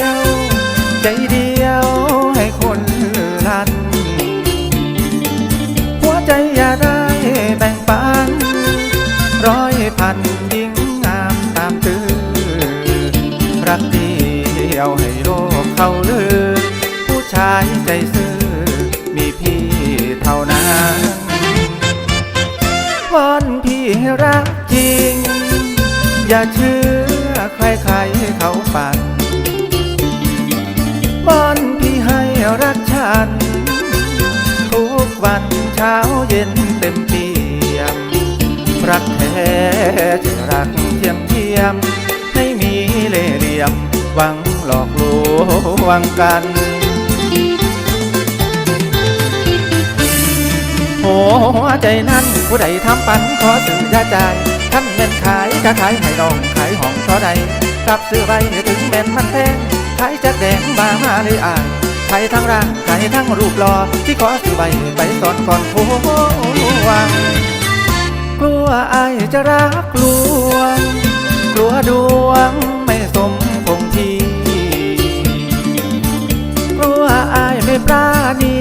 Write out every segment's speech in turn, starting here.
ยว ใจเดียวให้คนลัน หัวใจอย่าได้แบ่งปัน ร้อยพันยิ่งงามตามตื้อรักเดียวให้โลกเขาลือ ผู้ชายใจซื่อมีพี่เท่านั้นวอนพี่รักจริง อย่าเชื่อใครๆเขาปัน รักฉัน ทุกวันเช้าเย็นเต็มเปี่ยม รักแท้จะรักเทียมเทียมให้มีเล่เหลี่ยม หวังหลอกลวงกันหัวใจนั้นผู้ใดทำปันขอสื่อยาใจายท่านแม่นขายก็ขายให้น้องขายห้องเท่าใดกับซื้อไว้ถึงแม่นมันแพงขายจากแดงมามาเลยอาย ขายทั้งร่างขายทั้งรูปหล่อที่ขอซื้อไว้ไปสอนก่อนผู้วังกลัวอายจะรักลวง กลัวดวงไม่สมคงที่กลัวอายไม่ปราณี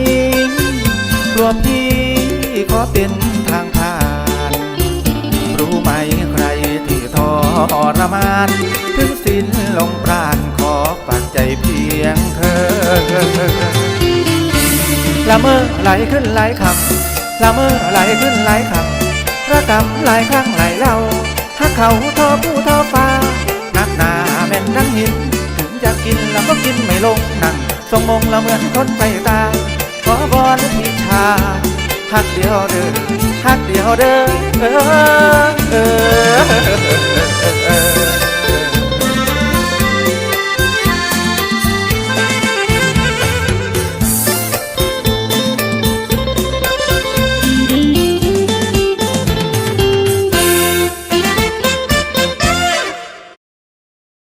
กลัวพี่ขอเป็นทางผ่าน รู้ไหมใครที่ทรมาน ถึงสิ้นลงปราณขอฝากใจเพียงเธอ ละเมอไหลขึ้นไหลคำละเมอไหลขึ้นไหลคำระกำไหลครั้งไหลเล่าหักเขาทอผู้ทอฟ้านักหนาแม่นดังหิน ถึงอยากกินแล้วก็กินไม่ลงนั่งทรงมงละเหมือนคนไปตา ขอบอนพี่ชาหักเดียวเด้อหักเดียวเด้อเออเออ